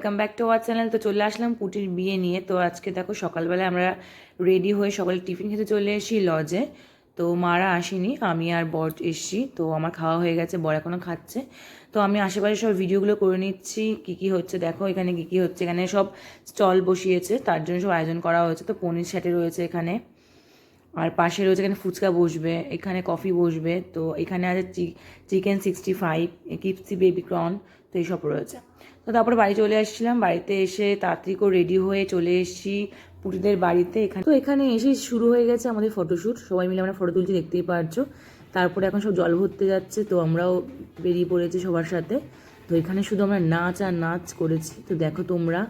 Welcome back to our channel তো চলে আসলাম পুটির বিয়ে নিয়ে। তো আজকে দেখো সকালবেলা আমরা রেডি হয়ে সকালে টিফিন খেতে চলে এসেছি লজে তো মারা আসেনি, আমি আর বর এসছি। তো আমার খাওয়া হয়ে গেছে, বর এখনও খাচ্ছে। তো আমি আশেপাশে সব ভিডিওগুলো করে নিচ্ছি, কী কী হচ্ছে দেখো এখানে, কী কী হচ্ছে। এখানে সব স্টল বসিয়েছে, তার জন্য সব আয়োজন করা হয়েছে। তো পনির স্যাটে রয়েছে এখানে। আর পাশে রয়েছে এখানে ফুচকা বসবে, এখানে কফি বসবে, তো এখানে আছে chicken sixty five crispy baby corn তো এইসব রয়েছে। তো তারপরে বাড়ি চলে আসছিলাম, বাড়িতে এসে তাড়াতাড়ি করে রেডি হয়ে চলে এসেছি পুরীদের বাড়িতে। এখানে তো এখানে এসে শুরু হয়ে গেছে আমাদের ফটোশ্যুট সবাই মিলে আমরা ফটো তুলছি, দেখতেই পারছ। তারপরে এখন সব জল ভরতে যাচ্ছে, তো আমরাও বেরিয়ে পড়েছি সবার সাথে। তো এখানে শুধু আমরা নাচ আর নাচ করেছি, তো দেখো তোমরা।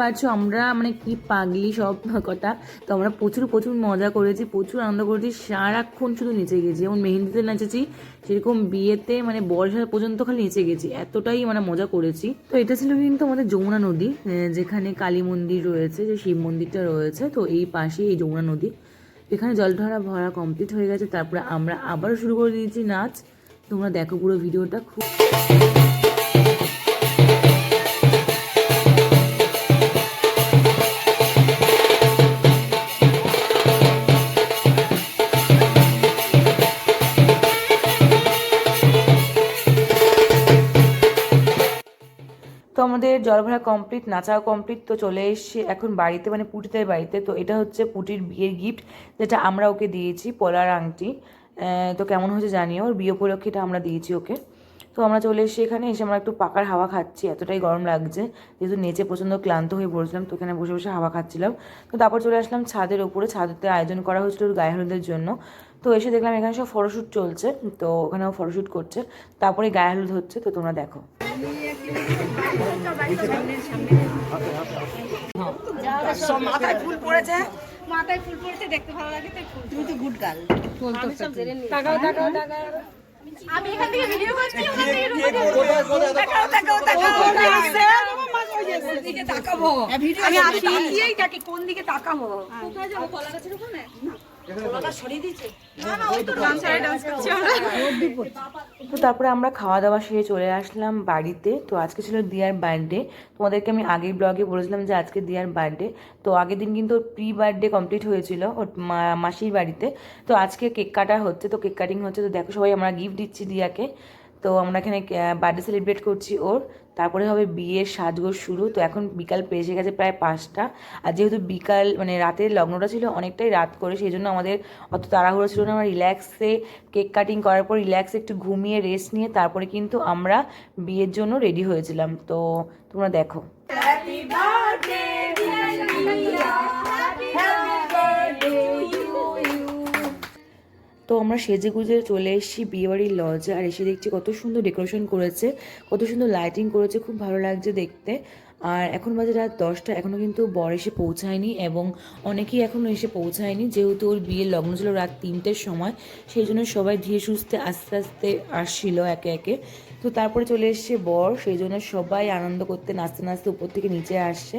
পাচ্ছ আমরা মানে কি পাগলি সব কটা তো আমরা প্রচুর প্রচুর মজা করেছি, প্রচুর আনন্দ করেছি। সারাক্ষণ শুধু নেচে গেছি। যেমন মেহেন্দিতে নেচেছি, সেরকম বিয়েতে মানে বর্ষা পর্যন্ত খালি নেচে গেছি। এতটাই মানে মজা করেছি। তো এটা ছিল কিন্তু আমাদের যমুনা নদী যেখানে কালী মন্দির রয়েছে, যে শিব মন্দিরটা রয়েছে। তো এই পাশে এই যমুনা নদী। এখানে জল ঢালা ভরা কমপ্লিট হয়ে গেছে। তারপরে আমরা আবারও শুরু করে দিয়েছি নাচ। তোমরা দেখো পুরো ভিডিওটা খুব আমাদের জলভরা কমপ্লিট নাচাও কমপ্লিট তো চলে এসেছি এখন বাড়িতে মানে পুটিদের বাড়িতে। তো এটা হচ্ছে পুটির বিয়ের গিফট যেটা আমরা ওকে দিয়েছি, পলার আংটি। তো কেমন হয়েছে জানিও, ওর বিয়ে উপলক্ষে এটা আমরা দিয়েছি ওকে। তো আমরা চলে এসেছি এখানে, এসে আমরা একটু পাকার হাওয়া খাচ্ছি, এতটাই গরম লাগছে, যেহেতু নেচে প্রচণ্ড ক্লান্ত হয়ে পড়েছিলাম, তো এখানে বসে বসে হাওয়া খাচ্ছিলাম। তো তারপর চলে আসলাম ছাদের ওপরে ছাদেতে আয়োজন করা হয়েছিল ওর গায়ে হলুদের জন্য। তো এসে দেখলাম এখানে সব ফটোশ্যুট চলছে, তো ওখানেও ফটোশ্যুট করছে, তারপরে গায়ে হলুদ হচ্ছে, তো তোমরা দেখো। মাথায় ফুল পড়েছে। মাথায় ফুল পড়েছে দেখতে ভালো লাগে তাই ফুল তুমি তো গুড গার্ল তাকাও তাকাও তাকাও। আমি এখান থেকে ভিডিও করছি ওখান থেকে তাকাও তাকাও তাকাও দিকে তাকাবো। আমি আসি তাকিয়েই থাকি কোন দিকে তাকাবো? কোথায় যাব? কলা গাছের ওখানে? কলাটা সরিয়ে দিয়েছে। না না ওই তো ডান্স সাইড ডান্স করছি আমরা তো তারপরে আমরা খাওয়া দাওয়া সেরে চলে আসলাম বাড়িতে। তো আজকে ছিল দিয়ার বার্থডে। তোমাদেরকে আমি আগের ব্লগে বলেছিলাম যে আজকে দিয়ার বার্থডে। তো আগের দিন কিন্তু ওর প্রি বার্থডে কমপ্লিট হয়েছিল ওর মাসির বাড়িতে। তো আজকে কেক কাটা হচ্ছে, তো কেক কাটিং হচ্ছে। তো দেখো সবাই আমরা গিফট দিচ্ছি দিয়াকে। তো আমরা এখানে বার্থডে সেলিব্রেট করছি ওর। তারপরে হবে বিয়ের সাজগোজ শুরু। তো এখন বিকাল পেয়েছে গেছে প্রায় পাঁচটা। আর যেহেতু বিকাল মানে রাতের লগ্নটা ছিল অনেকটাই রাত করে, সেই জন্য আমাদের অত তাড়াহুড়ো ছিল না। আমরা রিল্যাক্সে কেক কাটিং করার পর রিল্যাক্সে একটু ঘুমিয়ে রেস্ট নিয়ে তারপরে কিন্তু আমরা বিয়ের জন্য রেডি হয়েছিলাম। তো তোমরা দেখো। তো আমরা সেজে গুজে চলে এসেছি বিয়েবাড়ির লজে আর এসে দেখছি কত সুন্দর ডেকোরেশন করেছে, কত সুন্দর লাইটিং করেছে, খুব ভালো লাগছে দেখতে। আর এখন বাজে রাত দশটা এখনও কিন্তু বর এসে পৌঁছায়নি এবং অনেকেই এখনও এসে পৌঁছায়নি। যেহেতু ওর বিয়ের লগ্ন ছিল রাত তিনটের সময়, সেই জন্য সবাই ধীরে সুস্থে আস্তে আস্তে আসছিল একে একে। তো তারপরে চলে এসছে বর, সেই জন্য সবাই আনন্দ করতে, নাচতে নাচতে উপর থেকে নিচে আসছে।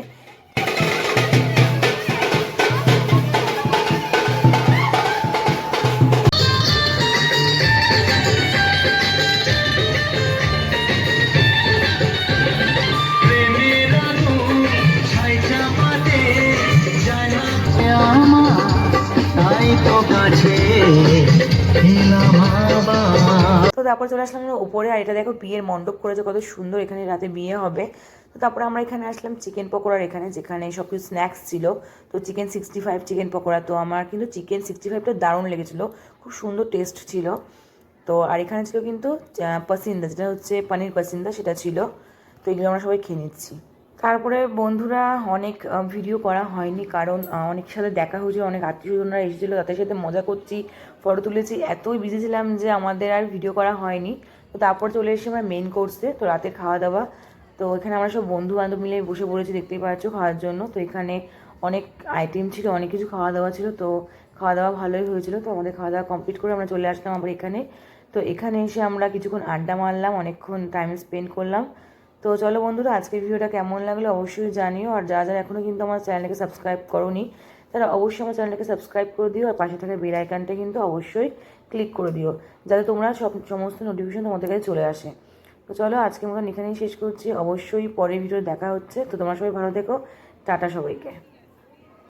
তো তারপর চলে আসলাম উপরে, আর এটা দেখো বিয়ের মণ্ডপ করেছে, কত সুন্দর এখানে রাতে বিয়ে হবে। তো তারপরে আমরা এখানে আসলাম চিকেন পকোড়ার এখানে, যেখানে সব কিছু স্ন্যাক্স ছিল। তো chicken sixty five chicken pakora, তো আমার কিন্তু চিকেন সিক্সটি ফাইভটা দারুণ লেগেছিলো, খুব সুন্দর টেস্ট ছিল। তো আর এখানে ছিল কিন্তু পাসিন্দা যেটা হচ্ছে পানির পাসিন্দা সেটা ছিল। তো এগুলো আমরা সবাই খেয়ে নিচ্ছি। তারপরে বন্ধুরা অনেক ভিডিও করা হয়নি কারণ আহ, অনেকের সাথে দেখা হয়েছে অনেক আত্মীয় স্বজনরা এসেছিল তাদের সাথে মজা করছি ফটো তুলেছি এতই বিজি ছিলাম যে আমাদের আর ভিডিও করা হয়নি। তো তারপর চলে এসেছি আমরা মেন কোর্সে তো রাতে খাওয়া দাওয়া তো এখানে আমরা সব বন্ধু বান্ধব মিলে বসে পড়েছি দেখতেই পাচ্ছ খাওয়ার জন্য। তো এখানে অনেক আইটেম ছিল অনেক কিছু খাওয়া দাওয়া ছিল তো খাওয়া দাওয়া ভালোই হয়েছিল। তো আমাদের খাওয়া দাওয়া কমপ্লিট করে আমরা চলে আসলাম আবার এখানে। তো এখানে এসে আমরা কিছুক্ষণ আড্ডা মারলাম অনেকক্ষণ টাইম স্পেন্ড করলাম। তো চলো বন্ধুরা, আজকের ভিডিওটা কেমন লাগল অবশ্যই জানিও। আর যা যারা এখনও কিন্তু আমার চ্যানেলকে সাবস্ক্রাইব করোনি, তারা অবশ্যই আমার চ্যানেলকে সাবস্ক্রাইব করে দিও আর পাশে থাকা বেল আইকনটা কিন্তু অবশ্যই ক্লিক করে দিও, যাতে তোমরা সব, সমস্ত নোটিফিকেশন তোমাদের কাছে চলে আসে। তো চলো আজকে মতন এখানেই শেষ করছি। অবশ্যই পরের ভিডিও দেখা হচ্ছে। তো তোমরা সবাই ভালো থেকো। টাটা সবাইকে।